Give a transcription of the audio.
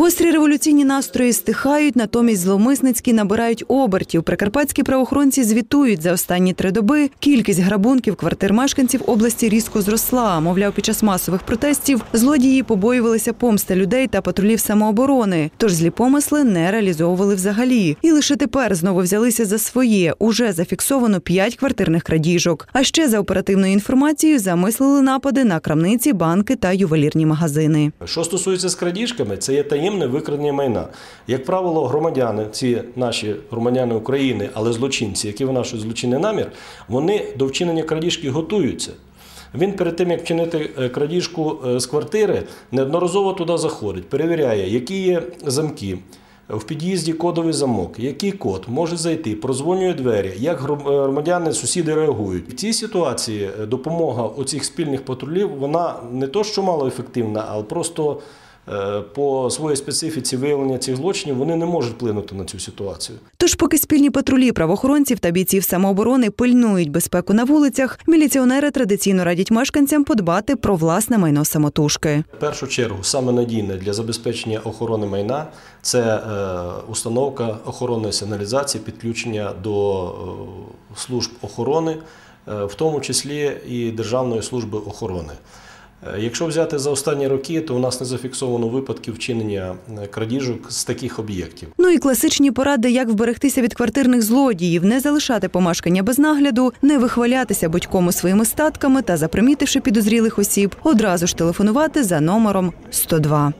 Гострі революційні настрої стихають, натомість зловмисницькі набирають обертів. Прикарпатські правоохоронці звітують за останні три доби. Кількість грабунків квартир мешканців області різко зросла. Мовляв, під час масових протестів злодії побоювалися помсти людей та патрулів самооборони. Тож злі помисли не реалізовували взагалі. І лише тепер знову взялися за своє. Уже зафіксовано п'ять квартирних крадіжок. А ще за оперативною інформацією замислили напади на крамниці, банки та ювелірні магазини. Що стосується з крадіжками, це є таємне викрадення майна. Як правило, громадяни, ці наші громадяни України, але злочинці, які винашують злочинний намір, вони до вчинення крадіжки готуються. Він перед тим, як вчинити е, крадіжку е, з квартири, неодноразово туди заходить, перевіряє, які є замки. В під'їзді кодовий замок, який код може зайти, прозвонює двері, як е, громадяни, сусіди реагують. В цій ситуації е, допомога оцих спільних патрулів вона не то, що малоефективна, а просто е, по своїй специфіці виявлення цих злочинів вони не можуть вплинути на цю ситуацію. Тож, поки спільні патрулі правоохоронців та бійців самооборони пильнують безпеку на вулицях, міліціонери традиційно радять мешканцям подбати про власне майно самотужки. В першу чергу саме надійне для забезпечення охорони майна це е, установка охоронної сигналізації, підключення до е, служб охорони, е, в тому числі і Державної служби охорони. Е, Якщо взяти за останні роки, то у нас не зафіксовано випадків вчинення е, крадіжок з таких об'єктів. Ну і класичні поради, як вберегтися від квартирних злодіїв, не залишати помешкання без нагляду, не вихвалятися будь-кому своїми статками та, запримітивши підозрілих осіб, одразу ж телефонувати за номером 102.